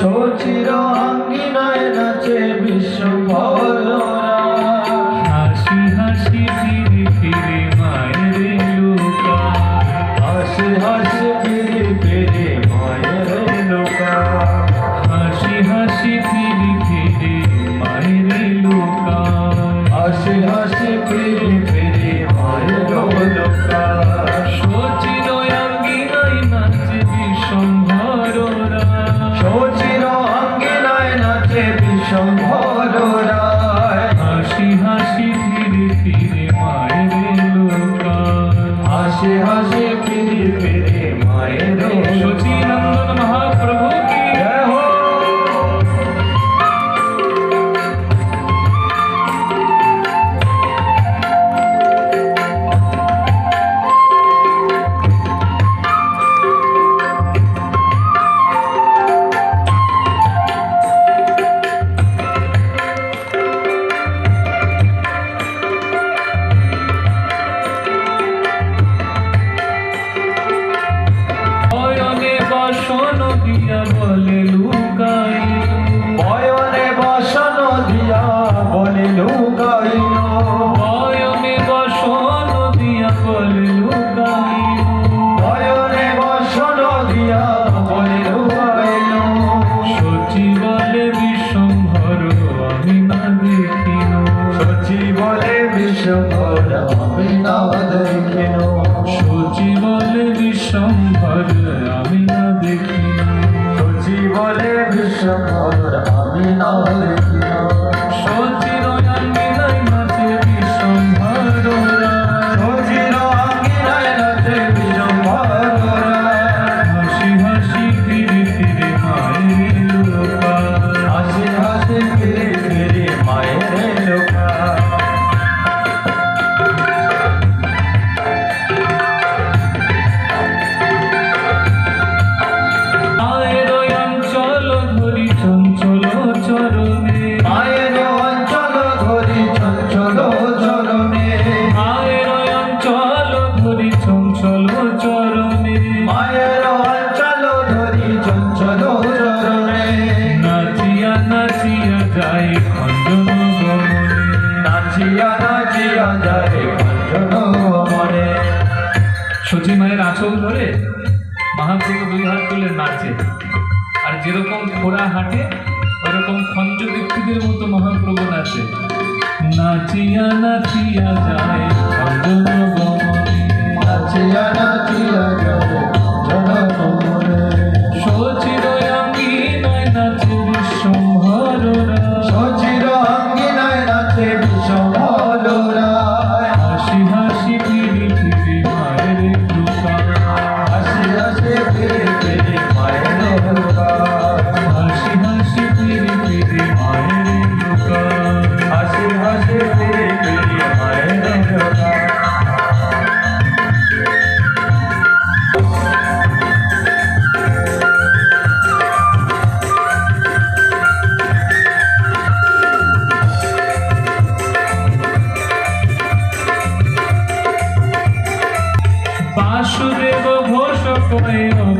শচির অঙ্গিনায় নাচে বিশ্বভর। বসন দিয়া বলে লুকাই। বয়নে বসন দিয়া বলে লুকাই। বয়নে বসন দিয়া বলে লুকাই। বয়নে বসন দিয়া বলে লুকাই। সচি বলে বিশ্বম্ভর আমি না দেখিন। সচি বলে বিশ্বম্ভর আমি না দেখিন। সচি বলে বিশ্বম্ভর আমি সমর আমি নয় নাচিয়া মায়ের আঁচল ধরে মহাপ্রভু দুই হাত তুলে নাচে। আর যেরকম ঘোড়া হাঁটে ওরকম খঞ্জ ব্যক্তিদের মতো মহাপ্রভু নাচে। নাচিয়া নাচিয়া যায় Amen.